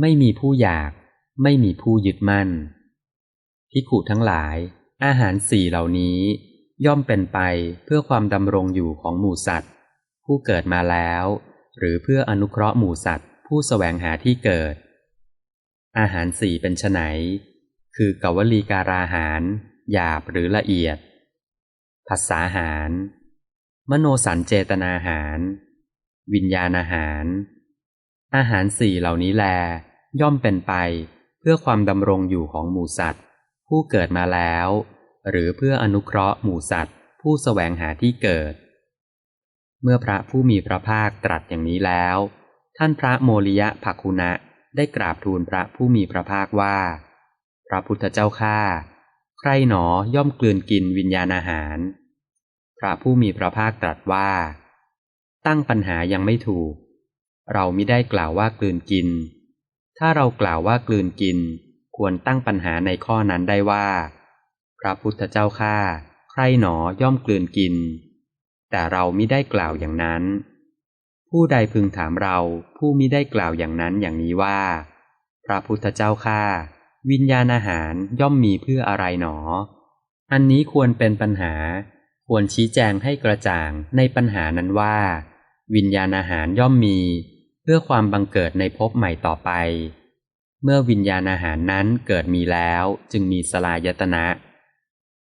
ไม่มีผู้อยาก ไม่มีผู้ยึดมั่นพิขุทั้งหลาย อาหารสี่เหล่านี้ ย่อมเป็นไปเพื่อความดำรงอยู่ของหมู่สัตว์ ผู้เกิดมาแล้ว หรือเพื่ออนุเคราะห์หมู่สัตว์ ผู้แสวงหาที่เกิด อาหารสี่เป็นไนคือกวลีการาหาร หยาบหรือละเอียดภาษาหาร มโนสันเจตนาหาร วิญญาณอาหาร อาหารสี่เหล่านี้แล ย่อมเป็นไป เพื่อความดำรงอยู่ของหมูสัตว์ ผู้เกิดมาแล้ว หรือเพื่ออนุเคราะห์หมูสัตว์ ผู้แสวงหาที่เกิด เมื่อพระผู้มีพระภาคตรัสอย่างนี้แล้ว ท่านพระโมริยะภักคุณะได้กราบทูลพระผู้มีพระภาคว่า พระพุทธเจ้าข้าใครหนอย่อมกลืนกินวิญญาณอาหาร พระผู้มีพระภาคตรัสว่า ตั้งปัญหายังไม่ถูก เราไม่ได้กล่าวว่ากลืนกิน ถ้าเรากล่าวว่ากลืนกิน ควรตั้งปัญหาในข้อนั้นได้ว่า พระพุทธเจ้าข้าใครหนอย่อมกลืนกิน แต่เราไม่ได้กล่าวอย่างนั้น ผู้ใดพึงถามเราผู้มิได้กล่าวอย่างนั้นอย่างนี้ว่า พระพุทธเจ้าข้าวิญญาณอาหารย่อมมีเพื่ออะไรหนอ อันนี้ควรเป็นปัญหา ควรชี้แจงให้กระจ่างในปัญหานั้นว่า วิญญาณอาหารย่อมมี เพื่อความบังเกิดในภพใหม่ต่อไป เมื่อวิญญาณอาหารนั้นเกิดมีแล้วจึงมีสลายตนะ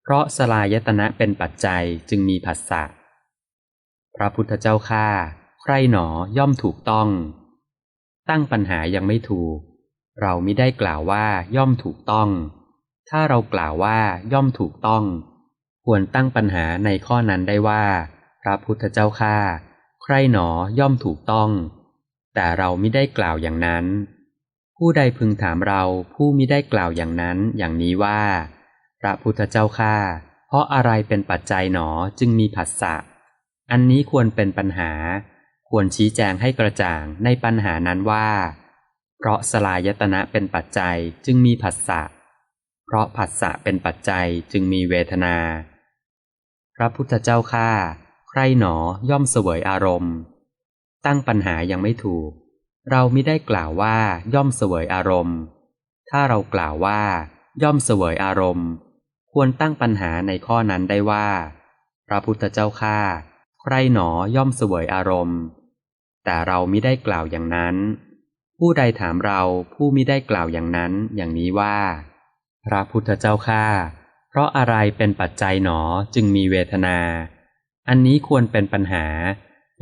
เพราะสลายตนะเป็นปัจจัยจึงมีผัสสะพระพุทธเจ้าข้าใครหนอย่อมถูกต้อง ตั้งปัญหายังไม่ถูก เราไม่ได้กล่าวว่าย่อมถูกต้อง ถ้าเรากล่าวว่าย่อมถูกต้อง ควรตั้งปัญหาในข้อนั้นได้ว่า พระพุทธเจ้าข้าใครหนอย่อมถูกต้อง แต่เราไม่ได้กล่าวอย่างนั้น ผู้ใดพึงถามเราผู้ม่ได้กล่าวอย่างนั้นอย่างนี้ว่า พระพุทธเจ้าข้าเพราะอะไรเป็นปัจจัยหนอจึงมีผัสสะ อันนี้ควรเป็นปัญหา ควรชี้แจงให้กระจ่างในปัญหานั้นว่า เพราะสลายตนะเป็นปัจจัยจึงมีผัสสะ เพราะผัสสะเป็นปัจจัยจึงมีเวทนา พระพุทธเจ้าข้าใครหนอย่อมเสวยอารมณ์ ตั้งปัญหายังไม่ถูก เราไม่ได้กล่าวว่าย่อมเสวยอารมณ์ ถ้าเรากล่าวว่า ย่อมเสวยอารมณ์ ควรตั้งปัญหาในข้อนั้นได้ว่า พระพุทธเจ้าข้าใครหนอย่อมเสวยอารมณ์ แต่เราไม่ได้กล่าวอย่างนั้น ผู้ใดถามเราผู้มิได้กล่าวอย่างนั้นอย่างนี้ว่า พระพุทธเจ้าข้าเพราะอะไรเป็นปัจจัยหนอจึงมีเวทนา อันนี้ควรเป็นปัญหา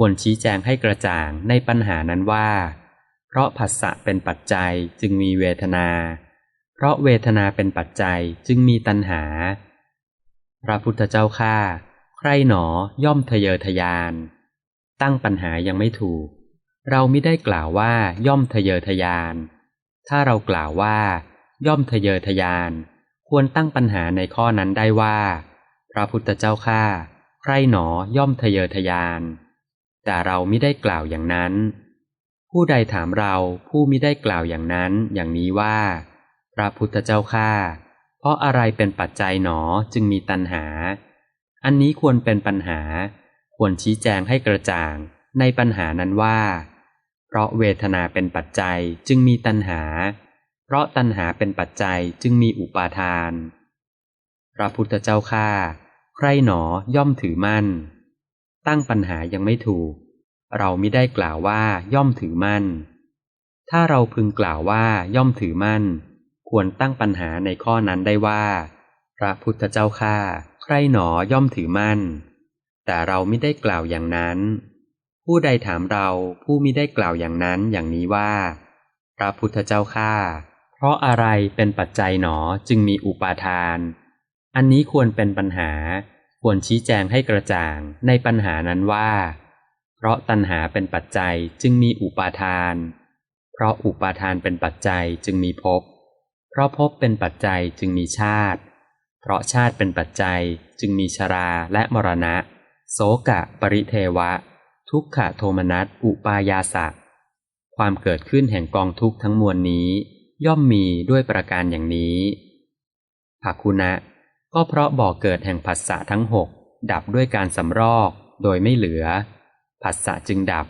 ควรชี้แจงให้กระจ่างในปัญหานั้นว่า เพราะผัสสะเป็นปัจจัยจึงมีเวทนา เพราะเวทนาเป็นปัจจัยจึงมีตัณหา พระพุทธเจ้าข้าใครหนอย่อมทะเยอทะยาน ตั้งปัญหายังไม่ถูก เราไม่ได้กล่าวว่าย่อมทะเยอทะยาน ถ้าเรากล่าวว่า ย่อมทะเยอทะยาน ควรตั้งปัญหาในข้อนั้นได้ว่า พระพุทธเจ้าข้าใครหนอย่อมทะเยอทะยาน แต่เราไม่ได้กล่าวอย่างนั้น ผู้ใดถามเราผู้ไม่ได้กล่าวอย่างนั้นอย่างนี้ว่า พระพุทธเจ้าข้าเพราะอะไรเป็นปัจจัยหนอจึงมีตัณหา อันนี้ควรเป็นปัญหา ควรชี้แจงให้กระจ่างในปัญหานั้นว่า เพราะเวทนาเป็นปัจจัยจึงมีตัณหา เพราะตัณหาเป็นปัจจัยจึงมีอุปาทาน พระพุทธเจ้าข้าใครหนอย่อมถือมั่น ตั้งปัญหายังไม่ถูก เราไม่ได้กล่าวว่าย่อมถือมั่น ถ้าเราพึงกล่าวว่าย่อมถือมั่น ควรตั้งปัญหาในข้อนั้นได้ว่า พระพุทธเจ้าข้าใครหนอย่อมถือมั่น แต่เราไม่ได้กล่าวอย่างนั้น ผู้ใดถามเราผู้มิได้กล่าวอย่างนั้นอย่างนี้ว่า พระพุทธเจ้าข้าเพราะอะไรเป็นปัจจัยหนอจึงมีอุปาทาน อันนี้ควรเป็นปัญหา ควรชี้แจงให้กระจ่างในปัญหานั้นว่า เพราะตัณหาเป็นปัจจัยจึงมีอุปาทาน เพราะอุปาทานเป็นปัจจัยจึงมีภพ เพราะภพเป็นปัจจัยจึงมีชาติ เพราะชาติเป็นปัจจัยจึงมีชราและมรณะ โสกะปริเทวะ ทุกขโทมนัสอุปายาสะความเกิดขึ้นแห่งกองทุกข์ทั้งมวลนี้ ย่อมมีด้วยประการอย่างนี้ภักคุณะ ก็เพราะบ่อเกิดแห่งผัสสะทั้งหกดับด้วยการสำรอกโดยไม่เหลือ ผัสสะจึงดับ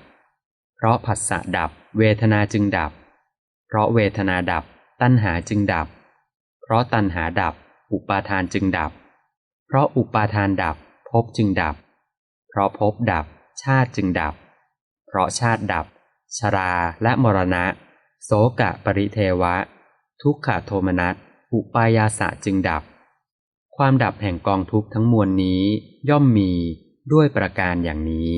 เพราะผัสสะดับ เวทนาจึงดับ เพราะเวทนาดับ ตัณหาจึงดับ เพราะตัณหาดับ อุปาทานจึงดับ เพราะอุปาทานดับภพจึงดับ เพราะภพดับ ชาติจึงดับ เพราะชาติดับ ชราและมรณะ โสกะปริเทวะ ทุกขโทมนัสอุปายาสะจึงดับ ความดับแห่งกองทุกข์ทั้งมวลนี้ย่อมมีด้วยประการอย่างนี้